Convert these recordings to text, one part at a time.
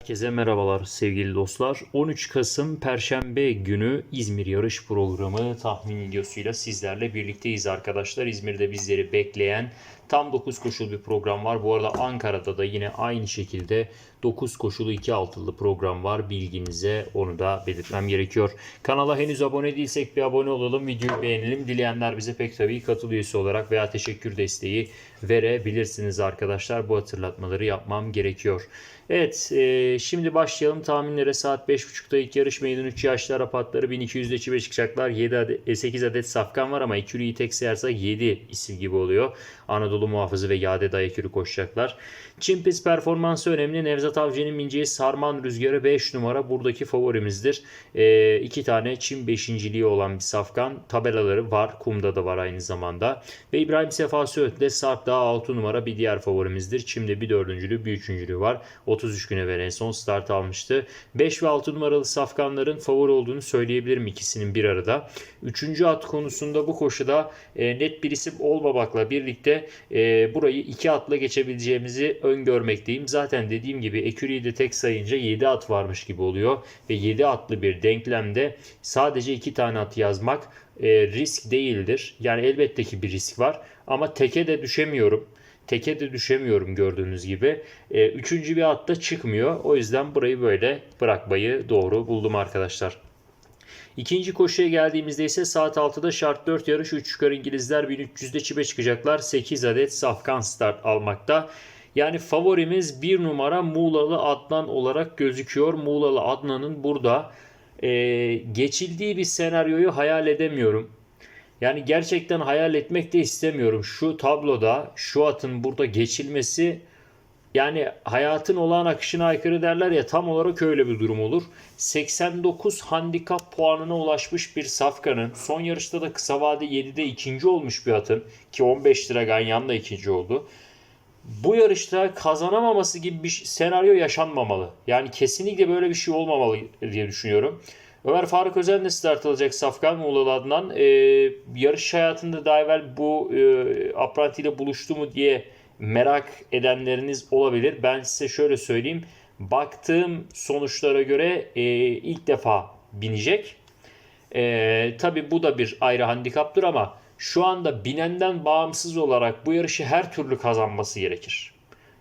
Herkese merhabalar sevgili dostlar. 13 Kasım Perşembe günü İzmir yarış programı tahmin videosuyla sizlerle birlikteyiz arkadaşlar. İzmir'de bizleri bekleyen tam 9 koşulu bir program var. Bu arada Ankara'da da yine aynı şekilde 9 koşulu 2 altılı program var. Bilginize onu da belirtmem gerekiyor. Kanala henüz abone değilsek bir abone olalım. Videoyu beğenelim. Dileyenler bize pek tabii katıl üyesi olarak veya teşekkür desteği verebilirsiniz arkadaşlar. Bu hatırlatmaları yapmam gerekiyor. Evet e, şimdi başlayalım tahminlere saat 5.30'da ilk yarış meydan 3 yaşlı Arap atları 1200'de çibe çıkacaklar 7 adet, e, 8 adet safkan var ama ikiliyi tek sayarsak 7 isim gibi oluyor. Anadolu muhafızı ve Yade Dayakürü koşacaklar. Çimpiz performansı önemli. Nevzat Avcı'nın bineceği Sarman Rüzgarı 5 numara buradaki favorimizdir. E, tane Çin beşinciliği olan bir safkan. Tabelaları var. Kumda da var aynı zamanda. Ve İbrahim Sefa Söğüt'le Sarp Dağ 6 numara bir diğer favorimizdir. Çim'de bir dördüncülüğü bir üçüncülüğü var. 33 güne veren en son start almıştı. 5 ve 6 numaralı safkanların favori olduğunu söyleyebilirim ikisinin bir arada. Üçüncü at konusunda bu koşuda e, net bir isim olmamakla birlikte e, burayı iki atla geçebileceğimizi öngörmekteyim. Zaten dediğim gibi Eküri'yi de tek sayınca 7 at varmış gibi oluyor. Ve 7 atlı bir denklemde sadece 2 tane at yazmak e, risk değildir. Yani elbette ki bir risk var ama teke de düşemiyorum. Teke de düşemiyorum gördüğünüz gibi. E, üçüncü bir atta çıkmıyor. O yüzden burayı böyle bırakmayı doğru buldum arkadaşlar. İkinci koşuya geldiğimizde ise saat 6'da şart 4 yarış 3 yukarı İngilizler 1300'de çipe çıkacaklar. 8 adet safkan start almakta. Yani favorimiz 1 numara Muğlalı Adnan olarak gözüküyor. Muğlalı Adnan'ın burada e, geçildiği bir senaryoyu hayal edemiyorum. Yani gerçekten hayal etmek de istemiyorum. Şu tabloda şu atın burada geçilmesi yani hayatın olağan akışına aykırı derler ya tam olarak öyle bir durum olur. 89 handikap puanına ulaşmış bir Safkan'ın son yarışta da kısa vade 7'de ikinci olmuş bir atın ki 15 lira Ganyan da ikinci oldu. Bu yarışta kazanamaması gibi bir senaryo yaşanmamalı. Yani kesinlikle böyle bir şey olmamalı diye düşünüyorum. Ömer Faruk Özen de start alacak Safkan Muğla'lı adından. Ee, yarış hayatında daha evvel bu e, Apranti ile buluştu mu diye merak edenleriniz olabilir. Ben size şöyle söyleyeyim. Baktığım sonuçlara göre e, ilk defa binecek. E, Tabi bu da bir ayrı handikaptır ama şu anda binenden bağımsız olarak bu yarışı her türlü kazanması gerekir.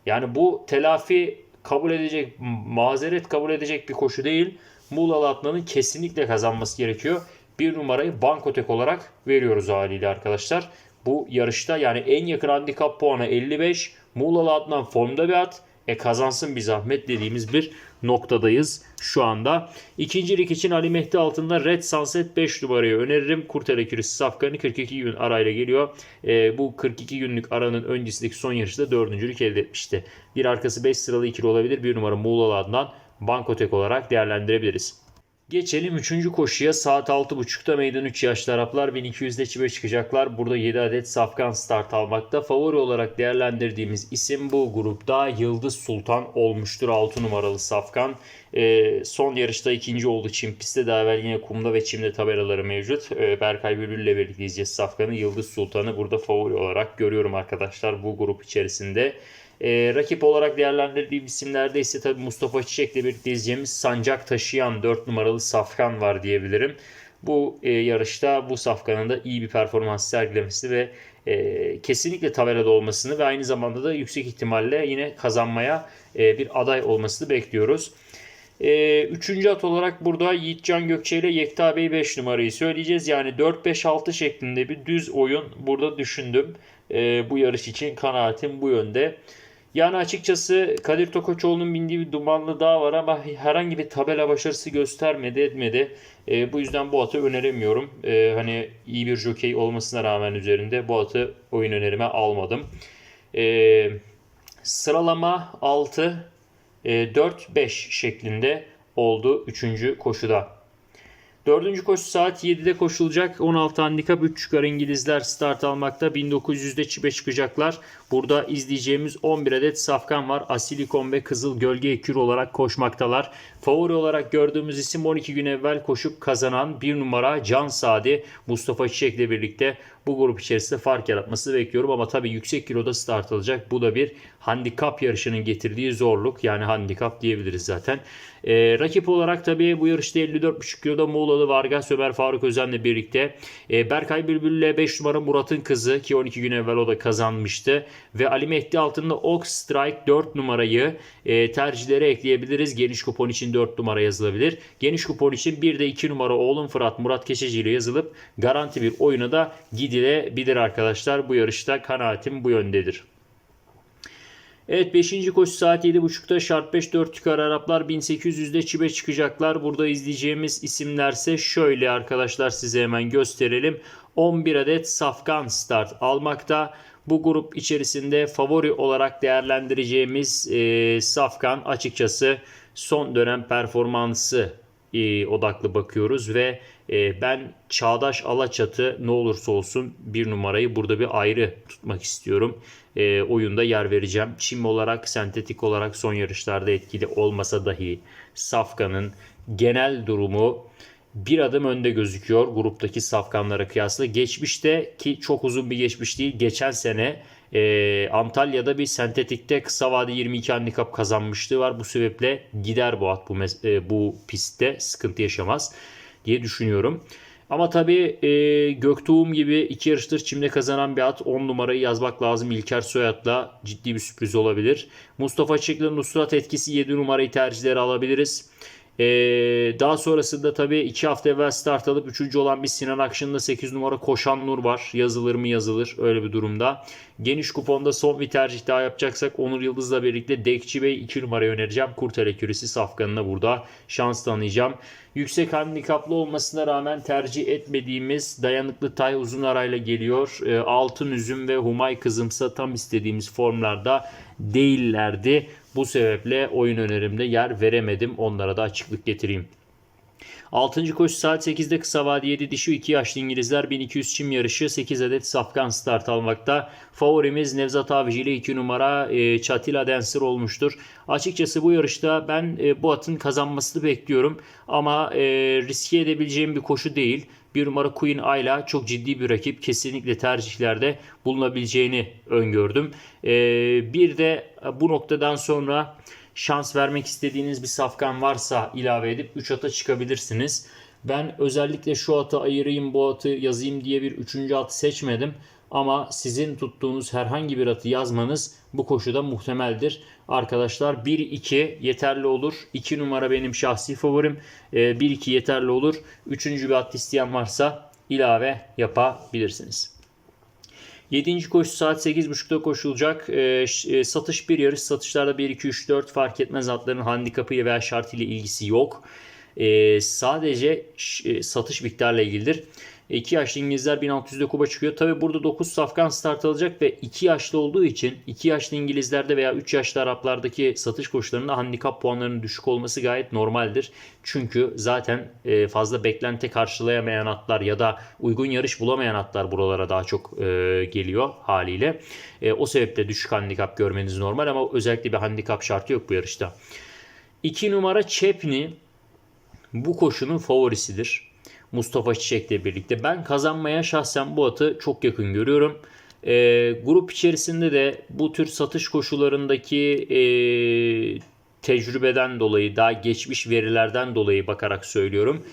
Yani bu telafi kabul edecek, mazeret kabul edecek bir koşu değil. Muğla'lı Atlan'ın kesinlikle kazanması gerekiyor. Bir numarayı Bankotek olarak veriyoruz haliyle arkadaşlar. Bu yarışta yani en yakın handikap puanı 55. Muğla'lı Adnan formda bir at. E kazansın bir zahmet dediğimiz bir noktadayız şu anda. İkincilik için Ali Mehdi altında Red Sunset 5 numarayı öneririm. Kurtele Kürüsü Safkan'ı 42 gün arayla geliyor. E, bu 42 günlük aranın öncesindeki son yarışta dördüncülük elde etmişti. Bir arkası 5 sıralı ikili olabilir. Bir numara Muğla'lı Adnan Bankotek olarak değerlendirebiliriz. Geçelim 3. koşuya. Saat 6.30'da meydan 3 yaşlı Araplar 1200'de çibe çıkacaklar. Burada 7 adet safkan start almakta. Favori olarak değerlendirdiğimiz isim bu grupta Yıldız Sultan olmuştur. 6 numaralı safkan. Ee, son yarışta ikinci oldu çim pistte. Daha evvel yine kumda ve çimde tabelaları mevcut. Ee, Berkay Bülbül ile birlikte izleyeceğiz safkanı. Yıldız Sultan'ı burada favori olarak görüyorum arkadaşlar bu grup içerisinde. E, rakip olarak değerlendirdiğim isimlerde ise tabii Mustafa Çiçek'le birlikte izleyeceğimiz sancak taşıyan 4 numaralı Safkan var diyebilirim. Bu e, yarışta bu Safkan'ın da iyi bir performans sergilemesi ve e, kesinlikle tabelada olmasını ve aynı zamanda da yüksek ihtimalle yine kazanmaya e, bir aday olmasını bekliyoruz. E, üçüncü at olarak burada Yiğitcan Gökçe ile Yekta Bey 5 numarayı söyleyeceğiz. Yani 4-5-6 şeklinde bir düz oyun burada düşündüm. E, bu yarış için kanaatim bu yönde. Yani açıkçası Kadir Tokoçoğlu'nun bindiği bir dumanlı dağ var ama herhangi bir tabela başarısı göstermedi etmedi. E, bu yüzden bu atı öneremiyorum. E, hani iyi bir jokey olmasına rağmen üzerinde bu atı oyun önerime almadım. E, sıralama 6, e, 4-5 şeklinde oldu 3. koşuda. Dördüncü koşu saat 7'de koşulacak. 16 handikap 3 çıkar İngilizler start almakta. 1900'de çipe çıkacaklar. Burada izleyeceğimiz 11 adet safkan var. Asilikon ve Kızıl Gölge Ekür olarak koşmaktalar. Favori olarak gördüğümüz isim 12 gün evvel koşup kazanan bir numara Can Sadi. Mustafa Çiçek'le birlikte bu grup içerisinde fark yaratması bekliyorum. Ama tabii yüksek kiloda start alacak. Bu da bir handikap yarışının getirdiği zorluk. Yani handikap diyebiliriz zaten. E, rakip olarak tabii bu yarışta 54,5 kiloda Muğlalı Vargas Ömer Faruk Özen'le birlikte e, Berkay Bülbül ile 5 numara Murat'ın kızı ki 12 gün evvel o da kazanmıştı. Ve Ali Mehdi altında Ox Strike 4 numarayı e, tercihlere ekleyebiliriz. Geniş kupon için 4 numara yazılabilir. Geniş kupon için bir de 2 numara oğlum Fırat Murat Keçeci ile yazılıp garanti bir oyuna da gidilebilir arkadaşlar. Bu yarışta kanaatim bu yöndedir. Evet 5. koşu saat 7.30'da şart 5 4 tükar Araplar 1800'de çibe çıkacaklar. Burada izleyeceğimiz isimlerse şöyle arkadaşlar size hemen gösterelim. 11 adet safkan start almakta. Bu grup içerisinde favori olarak değerlendireceğimiz e, safkan açıkçası son dönem performansı e, odaklı bakıyoruz ve e, ben Çağdaş Alaçatı ne olursa olsun bir numarayı burada bir ayrı tutmak istiyorum. E, oyunda yer vereceğim. Çim olarak, sentetik olarak son yarışlarda etkili olmasa dahi Safkan'ın genel durumu bir adım önde gözüküyor gruptaki safkanlara kıyasla. Geçmişte ki çok uzun bir geçmiş değil. Geçen sene e, Antalya'da bir sentetikte kısa vade 22 handikap kazanmışlığı var. Bu sebeple gider bu at bu, e, bu pistte sıkıntı yaşamaz diye düşünüyorum. Ama tabii e, Göktuğum gibi iki yarıştır çimde kazanan bir at 10 numarayı yazmak lazım. İlker Soyat'la ciddi bir sürpriz olabilir. Mustafa Çekli Nusrat etkisi 7 numarayı tercihleri alabiliriz. Ee, daha sonrasında tabii 2 hafta evvel start alıp 3. olan bir Sinan Akşın'da 8 numara Koşan Nur var. Yazılır mı yazılır öyle bir durumda. Geniş kuponda son bir tercih daha yapacaksak Onur Yıldız'la birlikte Dekçi Bey 2 numarayı önereceğim. Kurtel Küresi safkanına burada şans tanıyacağım. Yüksek handikaplı olmasına rağmen tercih etmediğimiz dayanıklı tay uzun arayla geliyor. E, altın üzüm ve humay kızımsa tam istediğimiz formlarda değillerdi. Bu sebeple oyun önerimde yer veremedim. Onlara da açıklık getireyim. 6. koşu saat 8'de kısa vade 7 dişi 2 yaşlı İngilizler 1200 çim yarışı 8 adet safkan start almakta. Favorimiz Nevzat Avcı ile 2 numara e, Çatila Dancer olmuştur. Açıkçası bu yarışta ben e, bu atın kazanmasını bekliyorum. Ama e, riske edebileceğim bir koşu değil. Bir numara Queen Ayla çok ciddi bir rakip. Kesinlikle tercihlerde bulunabileceğini öngördüm. E, bir de bu noktadan sonra şans vermek istediğiniz bir safkan varsa ilave edip 3 ata çıkabilirsiniz. Ben özellikle şu atı ayırayım bu atı yazayım diye bir 3. at seçmedim. Ama sizin tuttuğunuz herhangi bir atı yazmanız bu koşuda muhtemeldir. Arkadaşlar 1-2 yeterli olur. 2 numara benim şahsi favorim. 1-2 yeterli olur. 3. bir at isteyen varsa ilave yapabilirsiniz. 7. koşu saat 8.30'da koşulacak. E, e, satış bir yarış. Satışlarda 1, 2, 3, 4 fark etmez atların handikapı veya şartıyla ilgisi yok. E, sadece e, satış miktarla ilgilidir. 2 yaşlı İngilizler 1600'de kuba çıkıyor. Tabi burada 9 safkan start alacak ve 2 yaşlı olduğu için 2 yaşlı İngilizlerde veya 3 yaşlı Araplardaki satış koşularında handikap puanlarının düşük olması gayet normaldir. Çünkü zaten e, fazla beklenti karşılayamayan atlar ya da uygun yarış bulamayan atlar buralara daha çok e, geliyor haliyle. E, o sebeple düşük handikap görmeniz normal ama özellikle bir handikap şartı yok bu yarışta. 2 numara Chepni bu koşunun favorisidir. Mustafa Çiçek'le birlikte. Ben kazanmaya şahsen bu atı çok yakın görüyorum. E, grup içerisinde de bu tür satış koşularındaki e, tecrübeden dolayı, daha geçmiş verilerden dolayı bakarak söylüyorum.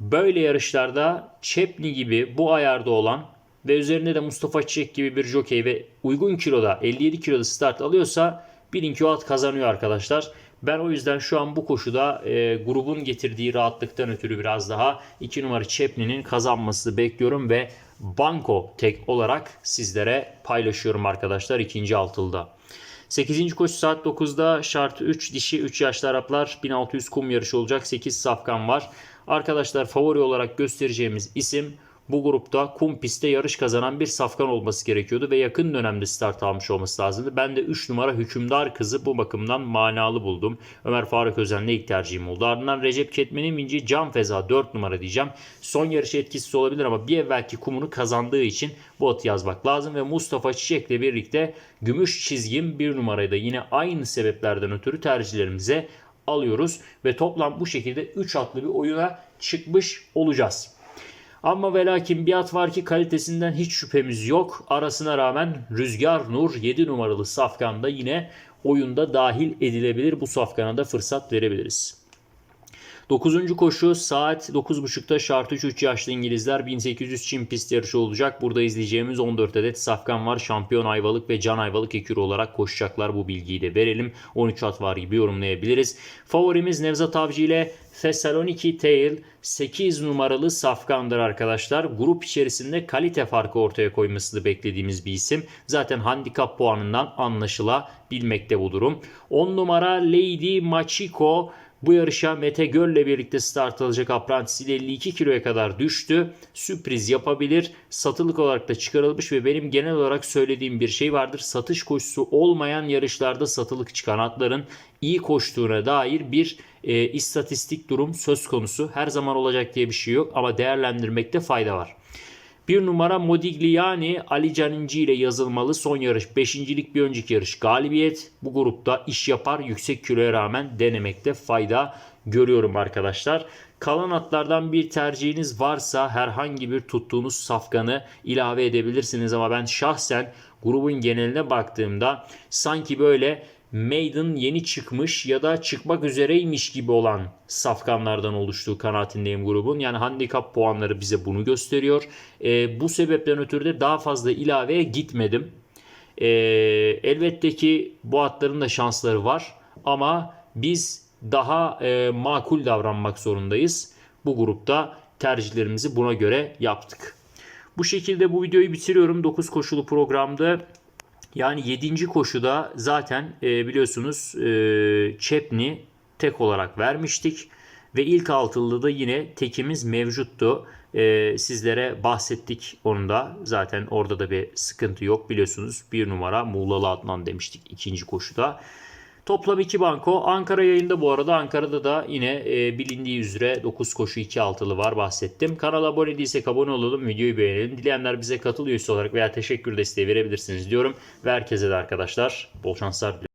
Böyle yarışlarda Çepni gibi bu ayarda olan ve üzerinde de Mustafa Çiçek gibi bir jokey ve uygun kiloda 57 kiloda start alıyorsa bilin ki o at kazanıyor arkadaşlar. Ben o yüzden şu an bu koşuda e, grubun getirdiği rahatlıktan ötürü biraz daha 2 numara Chepney'nin kazanmasını bekliyorum ve banko tek olarak sizlere paylaşıyorum arkadaşlar ikinci altılda. 8. koşu saat 9'da şart 3 dişi 3 yaşlı Araplar 1600 kum yarışı olacak 8 safkan var. Arkadaşlar favori olarak göstereceğimiz isim bu grupta kum pistte yarış kazanan bir safkan olması gerekiyordu ve yakın dönemde start almış olması lazımdı. Ben de 3 numara hükümdar kızı bu bakımdan manalı buldum. Ömer Faruk Özen'le ilk tercihim oldu. Ardından Recep Ketmen'in vinci Can Feza 4 numara diyeceğim. Son yarışı etkisiz olabilir ama bir evvelki kumunu kazandığı için bu atı yazmak lazım ve Mustafa Çiçek'le birlikte gümüş çizgim 1 numarayı da yine aynı sebeplerden ötürü tercihlerimize alıyoruz ve toplam bu şekilde 3 atlı bir oyuna çıkmış olacağız. Ama ve lakin bir at var ki kalitesinden hiç şüphemiz yok. Arasına rağmen Rüzgar Nur 7 numaralı safkanda yine oyunda dahil edilebilir. Bu safkana da fırsat verebiliriz. 9. koşu saat 9.30'da şart 3 3 yaşlı İngilizler 1800 Çin pist yarışı olacak. Burada izleyeceğimiz 14 adet safkan var. Şampiyon Ayvalık ve Can Ayvalık ekürü olarak koşacaklar. Bu bilgiyi de verelim. 13 at var gibi yorumlayabiliriz. Favorimiz Nevzat Avcı ile Thessaloniki Tail 8 numaralı safkandır arkadaşlar. Grup içerisinde kalite farkı ortaya koymasını beklediğimiz bir isim. Zaten handikap puanından anlaşılabilmekte bu durum. 10 numara Lady Machiko bu yarışa Mete Göl'le birlikte start alacak Apprentice 52 kiloya kadar düştü. Sürpriz yapabilir. Satılık olarak da çıkarılmış ve benim genel olarak söylediğim bir şey vardır. Satış koşusu olmayan yarışlarda satılık çıkan atların iyi koştuğuna dair bir e, istatistik durum söz konusu. Her zaman olacak diye bir şey yok ama değerlendirmekte fayda var. Bir numara Modigliani Ali Caninci ile yazılmalı son yarış. Beşincilik bir önceki yarış galibiyet. Bu grupta iş yapar yüksek kiloya rağmen denemekte fayda görüyorum arkadaşlar. Kalan atlardan bir tercihiniz varsa herhangi bir tuttuğunuz safkanı ilave edebilirsiniz ama ben şahsen grubun geneline baktığımda sanki böyle Maiden yeni çıkmış ya da çıkmak üzereymiş gibi olan safkanlardan oluştuğu kanaatindeyim grubun. Yani handikap puanları bize bunu gösteriyor. Ee, bu sebepten ötürü de daha fazla ilaveye gitmedim. Ee, elbette ki bu atların da şansları var ama biz daha e, makul davranmak zorundayız. Bu grupta tercihlerimizi buna göre yaptık. Bu şekilde bu videoyu bitiriyorum. 9 koşulu programda yani 7. koşuda zaten e, biliyorsunuz e, Çepni tek olarak vermiştik. Ve ilk altılıda yine tekimiz mevcuttu. E, sizlere bahsettik onun da. Zaten orada da bir sıkıntı yok biliyorsunuz. Bir numara Muğlalı Adnan demiştik ikinci koşuda. Toplam 2 banko. Ankara yayında bu arada. Ankara'da da yine e, bilindiği üzere 9 koşu 2 altılı var bahsettim. Kanala abone değilsek abone olalım. Videoyu beğenelim. Dileyenler bize katıl olarak veya teşekkür desteği verebilirsiniz diyorum. Ve herkese de arkadaşlar bol şanslar diliyorum.